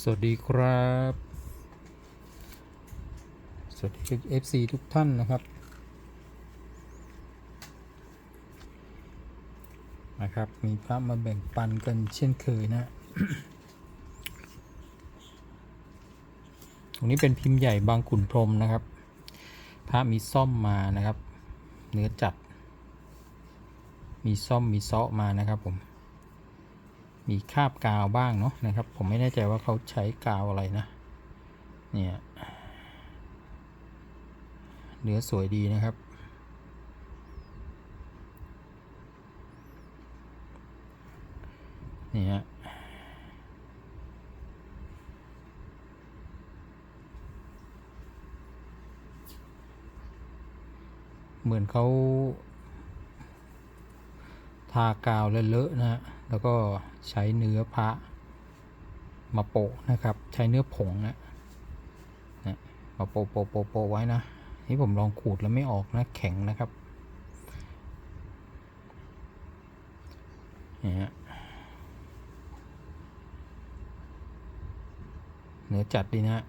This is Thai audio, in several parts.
สวัสดีครับ สวัสดี FC ทุกท่านนะครับ นะครับ มีพระมาแบ่งปันกันเช่นเคยนะ ตรงนี้เป็นพิมพ์ใหญ่บางขุนพรมนะครับ พระมีซ่อมมานะครับ เนื้อจัด มีซ่อมมีเซาะมานะครับผม มีคาบกาวบ้างเนาะนะครับ ผมไม่แน่ใจว่าเขาใช้กาวอะไรนะ เนี่ยเนื้อสวยดีนะครับ นี่ฮะเหมือนเขาทากาวเลอะๆนะฮะ แล้วก็ใช้เนื้อพระมาโปะนะครับ ใช้เนื้อผงนะนะมาโปะโปะโปะโปะไว้นะนี่ผมลองขูดแล้วไม่ออกนะแข็งนะครับนี่ฮะเนื้อจัดดีนะ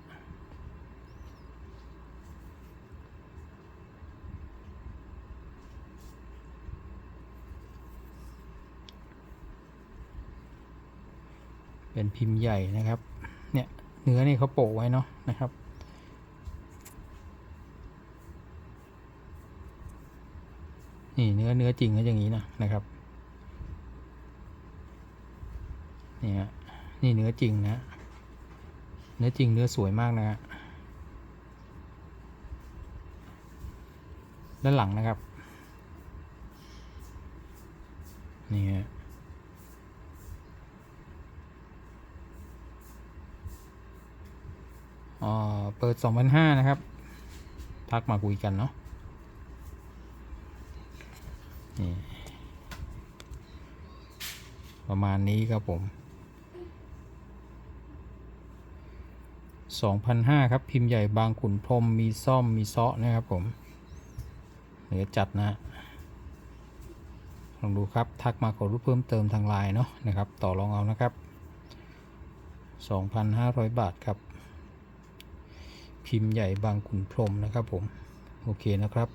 เป็นพิมพ์ใหญ่นะครับเนี่ยเนื้อนี่เขาโปะไว้เนาะนะครับนี่เนื้อเนื้อจริงก็อย่างนี้นะนะครับนี่ฮะนี่เนื้อจริงนะ เนื้อจริงเนื้อสวยมากนะฮะด้านหลังนะครับนี่ฮะ อ่าเปิด 2,500 นะครับ ทักมาคุยกันเนาะนี่ประมาณนี้ครับผม 2,500 ครับ พิมพ์ใหญ่บางขุนพรมมีซ่อมมีเซาะนะครับผม เหนือจัดนะลองดูครับ ทักมาขอรูปเพิ่มเติมทางไลน์เนาะนะครับ ต่อรองเอานะครับ 2,500 บาทครับ พิมพ์ใหญ่บางขุนพรมนะครับผม โอเคนะครับ